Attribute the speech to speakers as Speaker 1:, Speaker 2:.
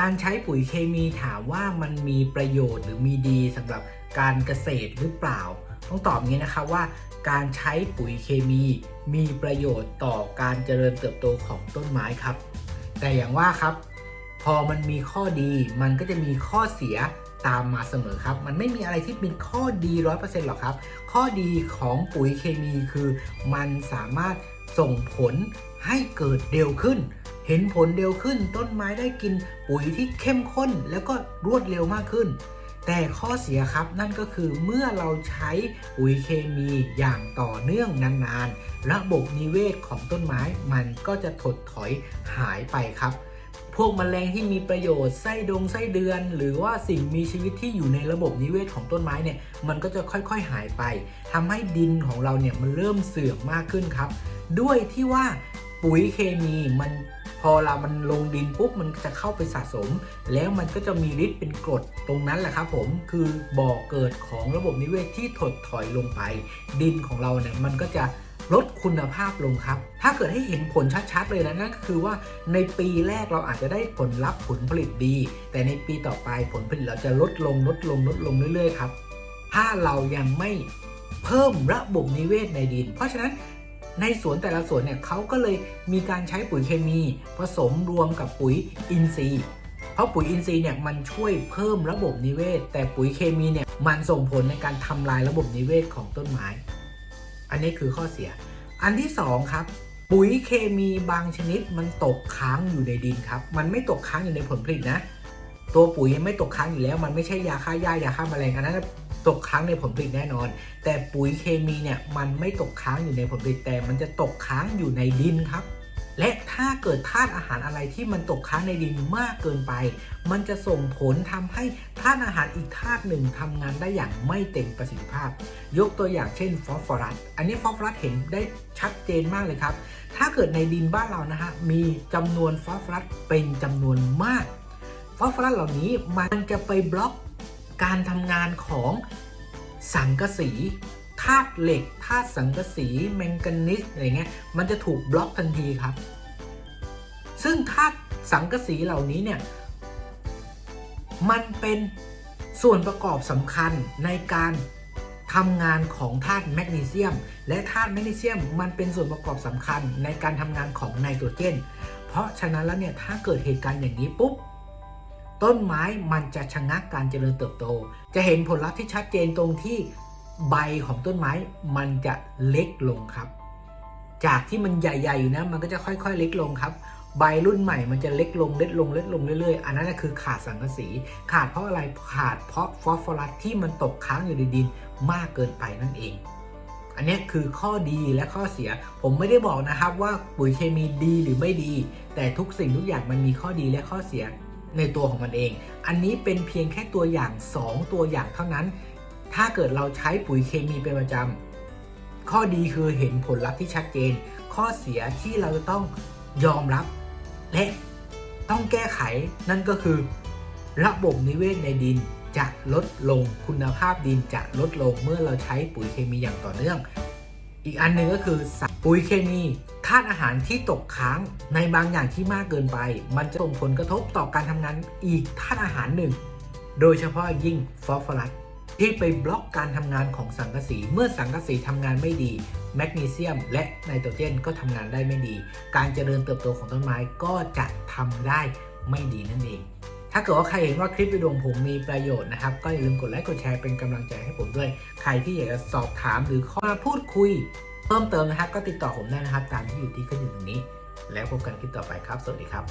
Speaker 1: การใช้ปุ๋ยเคมีถามว่ามันมีประโยชน์หรือมีดีสำหรับการเกษตรหรือเปล่า ต้องตอบงี้นะครับว่าการใช้ปุ๋ยเคมีมีประโยชน์ต่อการเจริญเติบโตของต้นไม้ครับ แต่อย่างว่าครับ พอมันมีข้อดีมันก็จะมีข้อเสียตามมาเสมอครับ มันไม่มีอะไรที่เป็นข้อดีร้อยเปอร์เซ็นต์หรอกครับ ข้อดีของปุ๋ยเคมีคือ มันสามารถส่งผลให้เกิดเร็วขึ้น เห็นผลเร็วขึ้น ต้นไม้ได้กินปุ๋ยที่เข้มข้นแล้วก็รวดเร็วมากขึ้น แต่ข้อเสียครับนั่นก็คือเมื่อเราใช้ปุ๋ยเคมีอย่างต่อเนื่องนานๆ ระบบนิเวศของต้นไม้มันก็จะถดถอยหายไปครับพวกแมลงที่มีประโยชน์ไส้ดงไส้เดือน หรือว่าสิ่งมีชีวิตที่อยู่ในระบบนิเวศของต้นไม้เนี่ยมันก็จะค่อยๆหายไปทำให้ดินของเราเนี่ยมันเริ่มเสื่อมมากขึ้นครับ ด้วยที่ว่าปุ๋ยเคมีมัน พอเรามันลงดินปุ๊บมันจะเข้าไปสะสม แล้วมันก็จะมีฤทธิ์เป็นกรดตรงนั้นแหละครับผมคือบ่อเกิดของระบบนิเวศที่ถดถอยลงไป ดินของเราเนี่ยมันก็จะลดคุณภาพลงครับ ถ้าเกิดให้เห็นผลชัดๆเลยนะนั่นก็คือว่าในปีแรกเราอาจจะได้ผลลัพธ์ผลผลิตดี แต่ในปีต่อไปผลผลิตเราจะลดลงลดลงลดลงเรื่อยๆครับ ถ้าเรายังไม่เพิ่มระบบนิเวศในดิน เพราะฉะนั้น ในสวนแต่ละสวนเนี่ยเขาก็เลยมีการใช้ปุ๋ยเคมี ผสมรวมกับปุ๋ยอินทรีย์ เพราะปุ๋ยอินทรีย์เนี่ยมันช่วยเพิ่มระบบนิเวศ แต่ปุ๋ยเคมีเนี่ยมันส่งผลในการทำลายระบบนิเวศของต้นไม้ อันนี้คือข้อเสีย อันที่สองครับ ปุ๋ยเคมีบางชนิดมันตกค้างอยู่ในดินครับ มันไม่ตกค้างอยู่ในผลผลิตนะ ตัวปุ๋ยยังไม่ตกค้างอยู่แล้ว มันไม่ใช่ยาฆ่าหญ้ายาฆ่าแมลงอันนั้น ตกค้างในผลผลิตแน่นอน แต่ปุ๋ยเคมีเนี่ยมันไม่ตกค้างอยู่ในผลผลิตแต่มันจะตกค้างอยู่ในดินครับ และถ้าเกิดธาตุอาหารอะไรที่มันตกค้างในดินมากเกินไป มันจะส่งผลทำให้ธาตุอาหารอีกธาตุหนึ่งทำงานได้อย่างไม่เต็มประสิทธิภาพ ยกตัวอย่างเช่นฟอสฟอรัสอันนี้ฟอสฟอรัสเห็นได้ชัดเจนมากเลยครับ ถ้าเกิดในดินบ้านเรานะฮะมีจำนวนฟอสฟอรัสเป็นจำนวนมากฟอสฟอรัสเหล่านี้มันจะไปบล็อก การทำงานของสังกะสีธาตุเหล็กธาตุสังกะสีแมงกานีสอะไรเงี้ยมันจะถูกบล็อกทันทีครับ ซึ่งธาตุสังกะสีเหล่านี้เนี่ยมันเป็นส่วนประกอบสำคัญในการทำงานของธาตุแมกนีเซียม และธาตุแมกนีเซียมมันเป็นส่วนประกอบสำคัญในการทำงานของไนโตรเจน เพราะฉะนั้นแล้วเนี่ยถ้าเกิดเหตุการณ์อย่างนี้ปุ๊บ ต้นไม้มันจะชะงักการเจริญเติบโต จะเห็นผลลัพธ์ที่ชัดเจนตรงที่ใบของต้นไม้มันจะเล็กลงครับ จากที่มันใหญ่ๆอยู่นะมันก็จะค่อยๆ เล็กลงครับ ใบรุ่นใหม่มันจะเล็กลงเล็กลงเล็กลงเรื่อยๆ อันนั้นคือขาดสังกะสี ขาดเพราะอะไรขาดเพราะฟอสฟอรัสที่มันตกค้างอยู่ในดินมากเกินไปนั่นเอง อันนี้คือข้อดีและข้อเสีย ผมไม่ได้บอกนะครับว่าปุ๋ยเคมีดีหรือไม่ดี แต่ทุกสิ่งทุกอย่างมันมีข้อดีและข้อเสีย ในตัวของมันเอง อันนี้เป็นเพียงแค่ตัวอย่าง 2 ตัวอย่างเท่านั้น ถ้าเกิดเราใช้ปุ๋ยเคมีเป็นประจำ ข้อดีคือเห็นผลลัพธ์ที่ชัดเจน ข้อเสียที่เราจะต้องยอมรับ และต้องแก้ไขนั่นก็คือ ระบบนิเวศในดินจะลดลงคุณภาพดินจะลดลงเมื่อเราใช้ปุ๋ยเคมีอย่างต่อเนื่อง อีกอันหนึ่งก็คือสาร ปุ๋ยเคมีธาตุอาหารที่ตกค้างในบางอย่างที่มากเกินไป มันจะส่งผลกระทบต่อการทำงานอีกธาตุอาหารหนึ่ง โดยเฉพาะยิ่งฟอสฟอรัสที่ไปบล็อกการทำงานของสังกะสี เมื่อสังกะสีทำงานไม่ดี แมกนีเซียม และไนโตรเจนก็ทำงานได้ไม่ดี การเจริญเติบโตของต้นไม้ก็จะทำได้ไม่ดีนั่นเอง ถ้าเกิดว่าใครเห็นว่าคลิปวิดีโอของผมมีประโยชน์นะครับ ก็อย่าลืมกดไลค์กดแชร์เป็นกำลังใจให้ผมด้วย ใครที่อยากจะสอบถามหรือข้อมาพูดคุย เพิ่มเติมนะครับก็ติดต่อผมได้นะครับ ตามที่อยู่ที่ขึ้นอยู่ตรงนี้ แล้วพบกันคลิปต่อไปครับ สวัสดีครับ